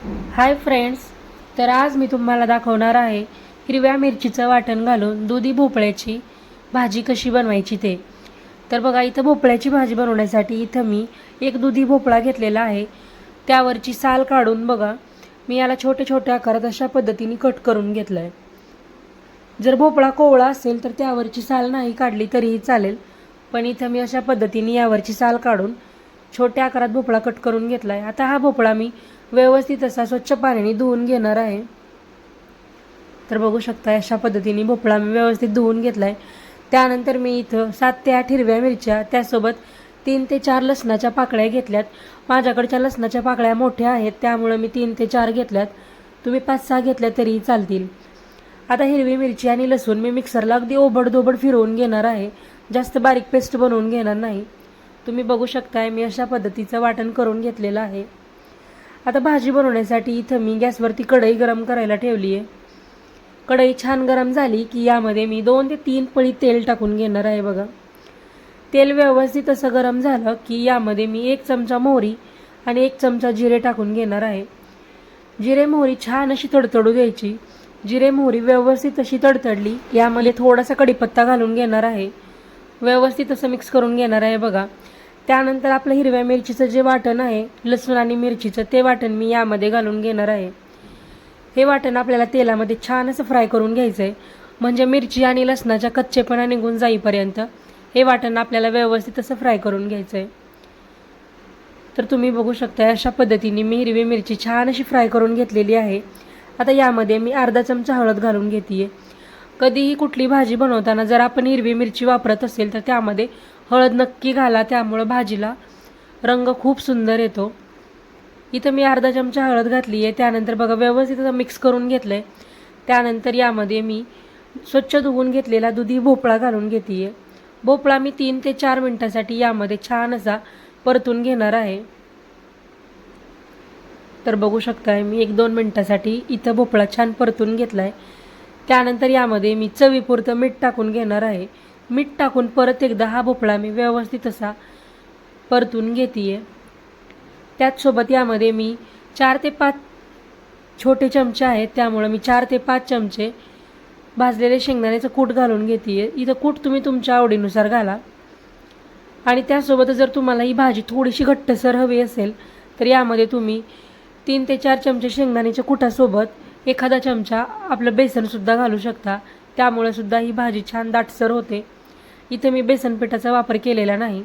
Hi friends तर आज मी तुम्हाला दाखवणार आहे हिरव्या मिरचीचं वाटण घालून दुधी भोपळ्याची भाजी कशी बनवायची ते. तर बघा इथं भोपळ्याची भाजी बनवण्यासाठी इथं मी एक दुधी भोपळा घेतलेला आहे. त्यावरची साल काढून बघा मी याला छोटे छोटे आकारात अशा पद्धतीने कट करून घेतलं आहे जर भोपळा कोवळा असेल तर त्यावरची साल नाही काढली तरीही चालेल पण इथं मी अशा पद्धतीने यावरची साल काढून छोट्या आकारात भोपळा कट करून घेतला आहे आता हा भोपळा मी व्यवस्थित असा स्वच्छ पाण्याने धुवून घेणार आहे. तर बघू शकता अशा पद्धतीने भोपळा मी व्यवस्थित धुवून घेतला आहे त्यानंतर मी इथं सात ते आठ हिरव्या मिरच्या त्यासोबत तीन ते चार लसणाच्या पाकळ्या घेतल्यात. माझ्याकडच्या लसणाच्या पाकळ्या मोठ्या आहेत त्यामुळं मी तीन ते चार घेतल्यात. तुम्ही पाच सहा घेतल्या तरीही चालतील. आता हिरवी मिरची आणि लसूण मी मिक्सरला अगदी ओबडधोबड फिरवून घेणार आहे. जास्त बारीक पेस्ट बनवून घेणार नाही. तुम्ही बघू शकताय मी अशा पद्धतीचं वाटण करून घेतलेलं आहे. आता भाजी बनवण्यासाठी इथं मी गॅसवरती कढई गरम करायला ठेवली आहे कढई छान गरम झाली की यामध्ये मी दोन ते तीन पळी तेल टाकून घेणार आहे बघा. तेल व्यवस्थित असं गरम झालं की यामध्ये मी एक चमचा मोहरी आणि एक चमचा जिरे टाकून घेणार आहे. जिरे मोहरी छान अशी तडतडू द्यायची. जिरे मोहरी व्यवस्थित अशी तडतडली यामध्ये थोडासा कढीपत्ता घालून घेणार आहे. व्यवस्थित असं मिक्स करून घेणार आहे बघा. त्यानंतर आपलं हिरव्या मिरचीचं जे वाटण आहे लसूण आणि मिरचीचं ते वाटण मी यामध्ये घालून घेणार आहे. हे वाटण आपल्याला तेलामध्ये छान असं फ्राय करून घ्यायचं आहे म्हणजे मिरची आणि लसणाच्या कच्चेपणा निघून जाईपर्यंत हे वाटण आपल्याला व्यवस्थित असं फ्राय करून घ्यायचं आहे तर तुम्ही बघू शकता अशा पद्धतीने मी हिरवी मिरची छान अशी फ्राय करून घेतलेली आहे. आता यामध्ये मी अर्धा चमचा हळद घालून घेते कधीही कुठली भाजी बनवताना जर आपण हिरवी मिरची वापरत असेल तर त्यामध्ये हळद नक्की घाला. त्यामुळं भाजीला रंग खूप सुंदर येतो. इथं मी अर्धा चमचा हळद घातली आहे त्यानंतर बघा व्यवस्थित मिक्स करून घेतलं आहे त्यानंतर यामध्ये मी स्वच्छ धुवून घेतलेला दुधी भोपळा घालून घेते आहे भोपळा मी तीन ते चार मिनटासाठी यामध्ये छान असा परतून घेणार आहे. तर बघू शकताय मी एक दोन मिनटासाठी इथं भोपळा छान परतून घेतला आहे त्यानंतर यामध्ये मी चवीपुरतं मीठ टाकून घेणार आहे. मीठ टाकून परत एकदा हा भोपळा मी व्यवस्थित असा परतून घेते आहे त्याचसोबत यामध्ये मी चार ते पाच छोटे चमचे आहेत त्यामुळं मी चार ते पाच चमचे भाजलेले शेंगदाण्याचं कूट घालून घेते आहे इथं कूट तुम्ही तुमच्या आवडीनुसार घाला. आणि त्यासोबत जर तुम्हाला ही भाजी थोडीशी घट्टसर हवी असेल तर यामध्ये तुम्ही तीन ते चार चमचे शेंगदाण्याच्या कुटासोबत एखादा चमचा आपलं बेसनसुद्धा घालू शकता. त्यामुळे सुद्धा ही भाजी छान दाटसर होते. इथं मी बेसन पिठाचा वापर केलेला नाही.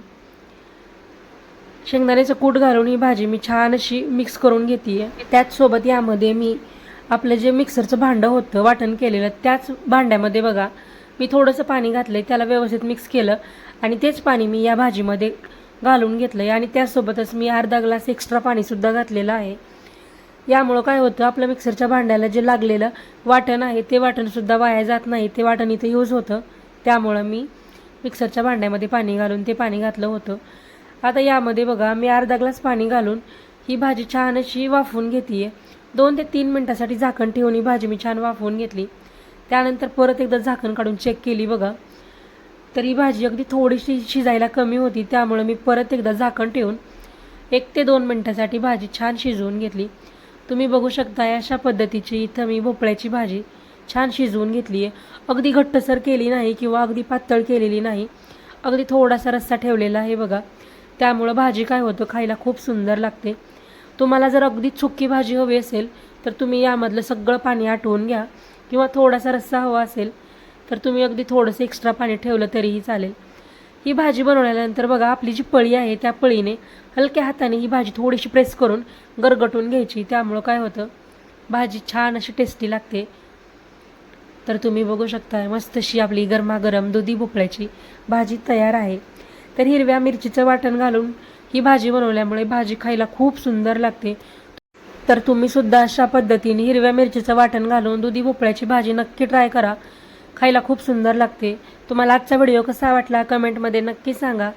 शेंगदाण्याचं कूट घालून ही भाजी मी छान अशी मिक्स करून घेते आहे त्याचसोबत यामध्ये मी आपलं जे मिक्सरचं भांडं होतं वाटण केलेलं त्याच भांड्यामध्ये बघा मी थोडंसं पाणी घातलं त्याला व्यवस्थित मिक्स केलं आणि तेच पाणी मी या भाजीमध्ये घालून घेतलं आहे आणि त्यासोबतच मी अर्धा ग्लास एक्स्ट्रा पाणीसुद्धा घातलेलं आहे. यामुळं काय होतं आपलं मिक्सरच्या भांड्याला जे लागलेलं वाटण आहे ते वाटणसुद्धा वाया जात नाही. ते वाटण इथं यूज होतं. त्यामुळं मी मिक्सरच्या भांड्यामध्ये पाणी घालून ते पाणी घातलं होतं. आता यामध्ये बघा मी अर्धा ग्लास पाणी घालून ही भाजी छान अशी वाफवून घेते आहे दोन ते तीन मिनटासाठी झाकण ठेवून ही भाजी मी छान वाफवून घेतली. त्यानंतर परत एकदा झाकण काढून चेक केली बघा. तर ही भाजी अगदी थोडीशी शिजायला कमी होती त्यामुळं मी परत एकदा झाकण ठेवून एक ते दोन मिनटासाठी भाजी छान शिजवून घेतली. तुम्ही बघू शकता अशा पद्धतीची इथं मी भोपळ्याची भाजी छान शिजवून घेतली आहे. अगदी घट्टसर केली नाही किंवा अगदी पातळ केलेली नाही. अगदी थोडासा रस्सा ठेवलेला आहे बघा. त्यामुळं भाजी काय होतं खायला खूप सुंदर लागते. तुम्हाला जर अगदी सुक्की भाजी हवी असेल तर तुम्ही यामधलं सगळं पाणी आटवून घ्या. किंवा थोडासा रस्सा हवा असेल तर तुम्ही अगदी थोडंसं एक्स्ट्रा पाणी ठेवलं तरीही चालेल. ही भाजी बनवल्यानंतर बघा आपली जी पळी आहे त्या पळीने हलक्या हाताने ही भाजी थोडीशी प्रेस करून गरगटून घ्यायची. त्यामुळं काय होतं? भाजी छान अशी टेस्टी लागते. तर तुम्ही बघू शकता मस्तशी आपली गरमागरम दुधी भोपळ्याची भाजी तयार आहे. तर हिरव्या मिरचीचं वाटण घालून ही भाजी बनवल्यामुळे भाजी खायला खूप सुंदर लागते. तर तुम्ही सुद्धा अशा पद्धतीने हिरव्या मिरचीचं वाटण घालून दुधी भोपळ्याची भाजी नक्की ट्राय करा. खायला खूप सुंदर लागते. तुम्हाला आजचा व्हिडिओ कसा वाटला कमेंटमध्ये नक्की सांगा.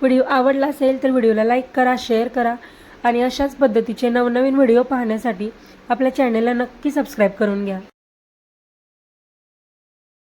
व्हिडिओ आवडला असेल तर व्हिडिओला लाईक करा शेअर करा आणि अशाच पद्धतीचे नवनवीन व्हिडिओ पाहण्यासाठी आपल्या चॅनलला नक्की सबस्क्राईब करून घ्या.